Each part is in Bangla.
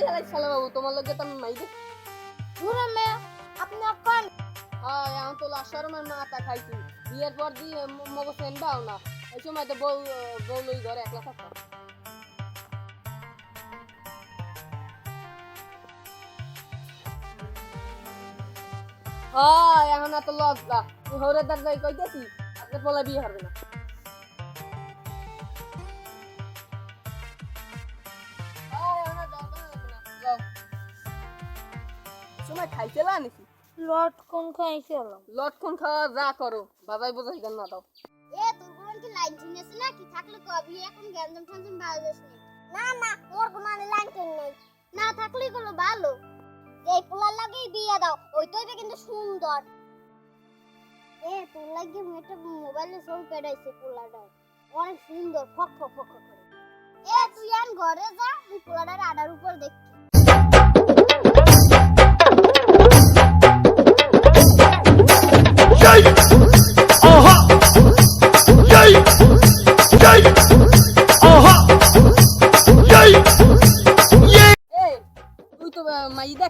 মাই হেলাই শালা বাবু তোমার লগে তো আমি মাই দে ঘুরে মে আপনি অকন। হ্যাঁ এখন তো লাশরমের মাথা খাইছি। বিয়ের পর দি মগজ ফেনবাও না। এই সময় তো বউ বউ লই একলা থাকতাম। হ্যাঁ এখন এত লজ্জা। হরে দাদা কইতেছি আপনি পোলা বিয়ে হবে না। সময় খাইছিলা নাকি? লট কোন খাইছিল লটকন খাওয়া যা করো বাজাই বোঝাই কেন না দাও। এ তোর বোন কি লাইন চিনেছে না কি থাকলে কবি এখন গ্যাঞ্জাম ঠাঞ্জাম বাজাস না না মোর কোনো লাইন নেই। না থাকলে গুলো ভালো। এই পোলার লাগেই বিয়ে দাও ওইটাই কিন্তু সুন্দর। এ তোর লাগে একটা মোবাইলে ছবি পেড়াইছে পোলাটা অনেক সুন্দর ফক ফক ফক করে। এ তুই আন ঘরে যা আমি পোলাটার আডার উপর দেখছি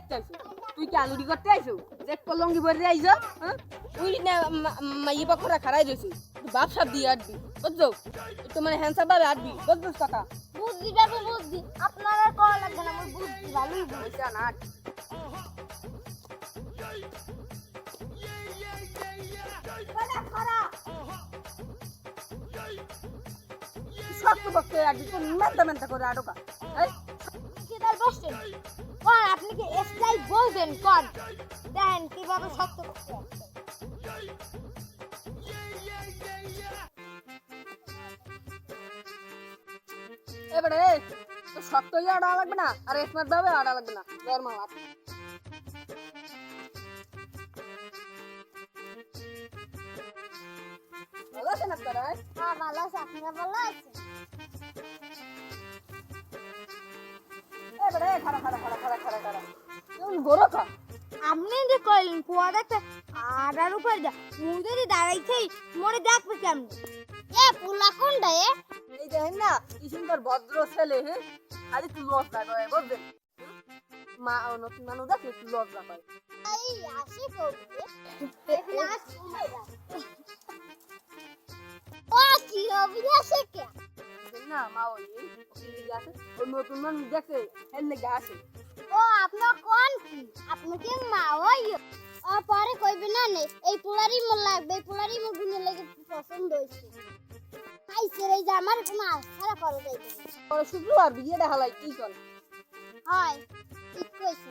দেখতে আইছো? তুই কি আলুরি করতে আইছো? যে কলঙ্গি ভরে আইছো হ্যাঁ? তুই না মা- মাই বকরা খারাই রইছি বাপ সাপ দিয়ে আটবি বুঝছ? তো মানে হ্যান্ডসাপ ভাবে আটবি বুঝছিস কথা? বুদ্ধি যাবে বুদ্ধি আপনার আর করা লাগবে না আমার বুদ্ধি ভালোই বুদ্ধি। না শক্ত বক্ত আটবি করে আটকা। এই কি তার বসছেন কোন আপনি কি স্টাইল বলবেন? কোন দেখেন কীভাবে শক্ত করতে এবারে তো শক্ত হয়ে আড়া লাগবে না? আর স্মার্ট ভাবে আড়া লাগবে না। নর্মাল আট ভালো? হ্যাঁ ভালো আছে। আপনারা ভালো আছেন? গরো আপনি যে কইলেন কুয়া দেখতে আড়ার উপর যা যদি দাঁড়াইছেই মরে দেখবে কেমন এ পুলা কোনটা এ এই দেখেন না কি সুন্দর ভদ্র ছেলে হ্যাঁ আরে তুই লজ্জা করে বুঝলেন মা নতুন মানুষ দেখলে একটু লজ্জা পায় এই আসে কবি লাস্ট ও কি হবে আসে কে না মা ওই আছে ওই নতুন মানুষ দেখে এর লেগে ও আপনার কোন কি? আপনি কি মা ওই? ও পরে কইবে না নে এই পোলারই মোর লাগবে এই পোলারই মোর গুনে লাগে পছন্দ হইছে আইছে রে যে আমার কোনো আশা করে যাইবে পরে শুধু আর বিয়েটা হালাই কি করে হয় ঠিক কইছে।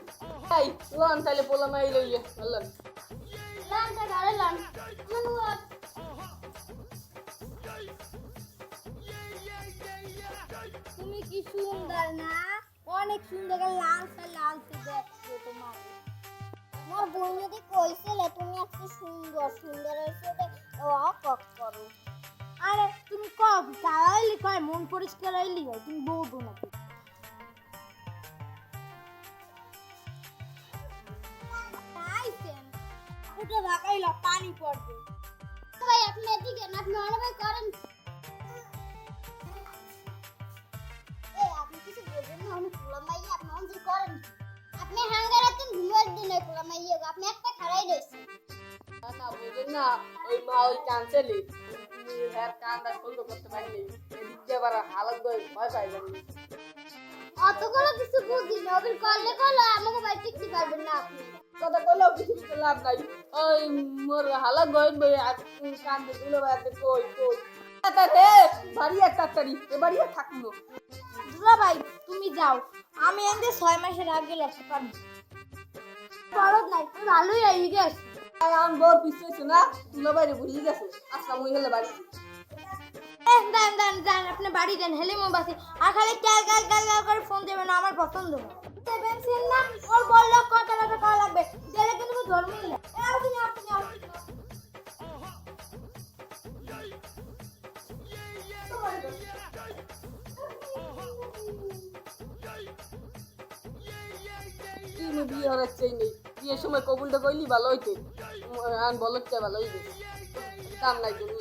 ভাই লন তাহলে পোলা মাই লইয়ে লান তুমি কি সুন্দর না? অনেক সুন্দর লাল লাল দেখছ তোমার। আমার বোন যদি কইছিল তুমি একটু সুন্দর সুন্দরের সাথে কক করো। আরে, তুমি কক চালাইলি কয়? মন পরিষ্কার হইলি তুমি বলব নাকি? উঠে ভাগাইল পানি পড়বে। ভাই আপনি এদিকে না আপনি অনেক ভাই করেন। এই আপনি কিছু বলবেন না আমি পোলা মাইয়া আপনি অঞ্জলি করেন। আপনি হাঙ্গার আছেন ঘুমের দিনে পোলা মাইয়া আপনি একটা খারাই রয়েছেন। না না বুঝেন না ওই মা ওই ক্যান্সেলে তুমি হ্যার কানটা সহ্য করতে পারিনি এদিক দিয়ে আবার হালত ভয় পাই যাবে অতগুলো কিছু বুঝি না করলে করল আমাকে বাড়ি টিকতে পারবেন না আপনি। কথা কইলেও কিছু কিছু লাভ নাই। ওই মোর গয়ে বই কান দিল বাইতে কই কই? তাতে তাড়াতাড়ি এ আর দুলা ভাই তুমি যাও। আমি ছয় মাসের আগে লাগতে পারব। খরচ নাই ভালোই এই গেছ। আমি বড় পিছিয়েছে না ভুলিয়ে গেছে আজকে মুই হলে বাড়ি দেন দেন দেন আপনি বাড়ি দেন হেলে মো বাসি আর খালি ক্যাল ক্যাল ক্যাল করে ফোন দেবেন না, আমার পছন্দ না ওর বিয়ে হওয়ার চাই নেই বিয়ের সময় কবুলটা কইলি, ভালো হইতে। আমি বলত ভালো হইবে। কাম নাই তুমি